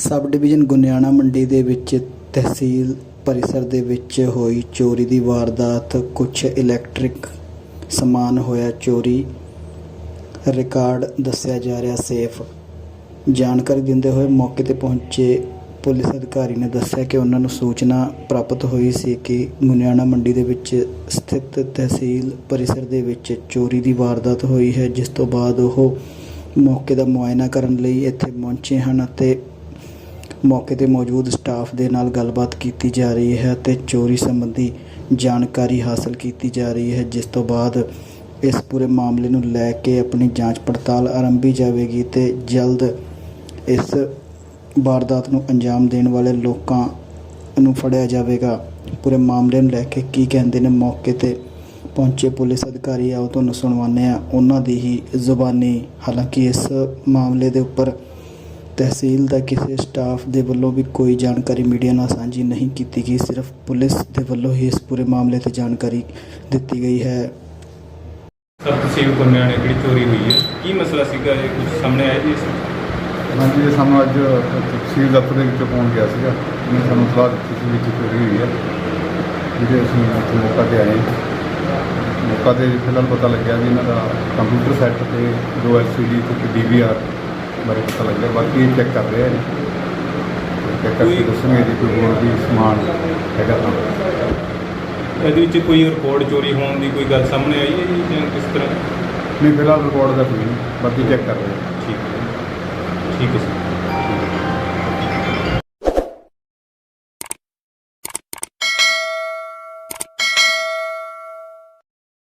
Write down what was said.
Sub division Guniana ਮੰਡੀ ਦੇ ਵਿੱਚ, ਤਹਿਸੀਲ ਪਰਿਸਰ ਦੇ ਵਿੱਚ ਹੋਈ ਚੋਰੀ ਦੀ ਵਾਰਦਾਤ। ਕੁਝ ਇਲੈਕਟ੍ਰਿਕ ਸਮਾਨ ਹੋਇਆ ਚੋਰੀ। ਰਿਕਾਰਡ ਦੱਸਿਆ ਜਾ ਰਿਹਾ ਸੇਫ। ਜਾਣਕਾਰੀ ਦਿੰਦੇ ਹੋਏ ਮੌਕੇ ਤੇ ਪਹੁੰਚੇ ਪੁਲਿਸ ਅਧਿਕਾਰੀ ਨੇ ਦੱਸਿਆ ਕਿ ਉਹਨਾਂ ਨੂੰ ਸੂਚਨਾ ਪ੍ਰਾਪਤ ਹੋਈ ਸੀ ਕਿ ਗੁਨਿਆਣਾ ਮੰਡੀ ਦੇ ਵਿੱਚ ਸਥਿਤ ਤਹਿਸੀਲ ਪਰਿਸਰ ਦੇ ਵਿੱਚ ਚੋਰੀ ਦੀ ਵਾਰਦਾਤ ਹੋਈ ਹੈ, ਜਿਸ ਤੋਂ ਬਾਅਦ ਉਹ ਮੌਕੇ ਦਾ ਮੁਆਇਨਾ ਕਰਨ ਲਈ ਇੱਥੇ ਪਹੁੰਚੇ ਹਨ ਅਤੇ ਮੌਕੇ ਤੇ ਮੌਜੂਦ ਸਟਾਫ ਦੇ ਨਾਲ ਗੱਲਬਾਤ ਕੀਤੀ ਜਾ ਰਹੀ ਹੈ ਤੇ ਚੋਰੀ ਸੰਬੰਧੀ ਜਾਣਕਾਰੀ ਹਾਸਲ ਕੀਤੀ ਜਾ ਰਹੀ ਹੈ, ਜਿਸ ਤੋਂ ਬਾਅਦ ਇਸ ਪੂਰੇ ਮਾਮਲੇ ਨੂੰ ਲੈ ਕੇ ਆਪਣੀ ਜਾਂਚ ਪੜਤਾਲ ਆਰੰਭੀ ਜਾਵੇਗੀ ਤੇ ਜਲਦ ਇਸ ਵਾਰਦਾਤ ਨੂੰ ਅੰਜਾਮ ਦੇਣ ਵਾਲੇ ਲੋਕਾਂ ਨੂੰ ਫੜਿਆ ਜਾਵੇਗਾ। ਪੂਰੇ ਮਾਮਲੇ ਨੂੰ ਲੈ ਕੇ ਕੀ ਕਹਿੰਦੇ ਨੇ, ਮੌਕੇ ਤੇ ਪਹੁੰਚੇ ਪੁਲਿਸ ਅਧਿਕਾਰੀ, ਆਓ ਤੁਹਾਨੂੰ ਸੁਣਵਾਉਂਦੇ ਆ ਉਹਨਾਂ ਦੀ ਹੀ ਜ਼ੁਬਾਨੀ, ਹਾਲਾਂਕਿ ਇਸ ਮਾਮਲੇ ਦੇ ਉੱਪਰ ਤਹਿਸੀਲ ਦਾ ਕਿਸੇ ਸਟਾਫ ਦੇ ਵੱਲੋਂ ਵੀ ਕੋਈ ਜਾਣਕਾਰੀ ਮੀਡੀਆ ਨਾਲ ਸਾਂਝੀ ਨਹੀਂ ਕੀਤੀ ਗਈ ਸਿਰਫ ਪੁਲਿਸ ਦੇ ਵੱਲੋਂ ਹੀ ਇਸ ਪੂਰੇ ਮਾਮਲੇ ਤੇ ਜਾਣਕਾਰੀ ਦਿੱਤੀ ਗਈ ਹੈ। ਸਰ ਤਹਿਸੀਲ ਗੁਰਨਿਆਣੇ ਜਿਹੜੀ ਚੋਰੀ ਹੋਈ ਹੈ ਕੀ ਮਸਲਾ ਸੀਗਾ? ਇਹ ਕੁਝ ਸਾਹਮਣੇ ਆਇਆ ਜੀ ਇਸ ਹਾਂਜੀ ਇਹ ਸਾਨੂੰ ਅੱਜ ਤਹਿਸੀਲ ਦਫ਼ਤਰ ਦੇ ਵਿੱਚੋਂ ਪਹੁੰਚ ਗਿਆ ਸੀਗਾ। ਉਹਨੇ ਸਾਨੂੰ ਸਲਾਹ ਦਿੱਤੀ ਸੀ ਵਿੱਚ ਚੋਰੀ ਹੋਈ ਹੈ। ਜਿਹਦੇ ਅਸੀਂ ਇੱਥੇ ਮੌਕਾ ਤੇ ਆਏ ਮੌਕਾ ਤੇ ਫਿਲਹਾਲ ਪਤਾ ਲੱਗਿਆ ਵੀ ਇਹਨਾਂ ਦਾ ਕੰਪਿਊਟਰ ਸੈੱਟ ਤੇ ਦੋ ਐਲਸੀਡੀ ਤੇ ਇੱਕ ਡੀਵੀਆਰ ਬਾਰੇ ਪਤਾ ਲੱਗਿਆ ਬਾਕੀ ਇਹ ਚੈੱਕ ਕਰ ਰਹੇ ਆ ਚੈੱਕ ਕਰਕੇ ਦੱਸਣਗੇ ਜੇ ਕੋਈ ਹੋਰ ਵੀ ਸਮਾਨ ਹੈਗਾ ਤਾਂ। ਇਹਦੇ ਵਿੱਚ ਕੋਈ ਰਿਕਾਰਡ ਚੋਰੀ ਹੋਣ ਦੀ ਕੋਈ ਗੱਲ ਸਾਹਮਣੇ ਆਈ ਹੈ ਜੀ ਜਾਂ ਕਿਸ ਤਰ੍ਹਾਂ? ਨਹੀਂ ਫਿਲਹਾਲ ਰਿਕਾਰਡ ਦਾ ਕੋਈ ਨਹੀਂ ਬਾਕੀ ਚੈੱਕ ਕਰ ਰਹੇ ਆ ਠੀਕ ਹੈ ਠੀਕ ਹੈ ਸਰ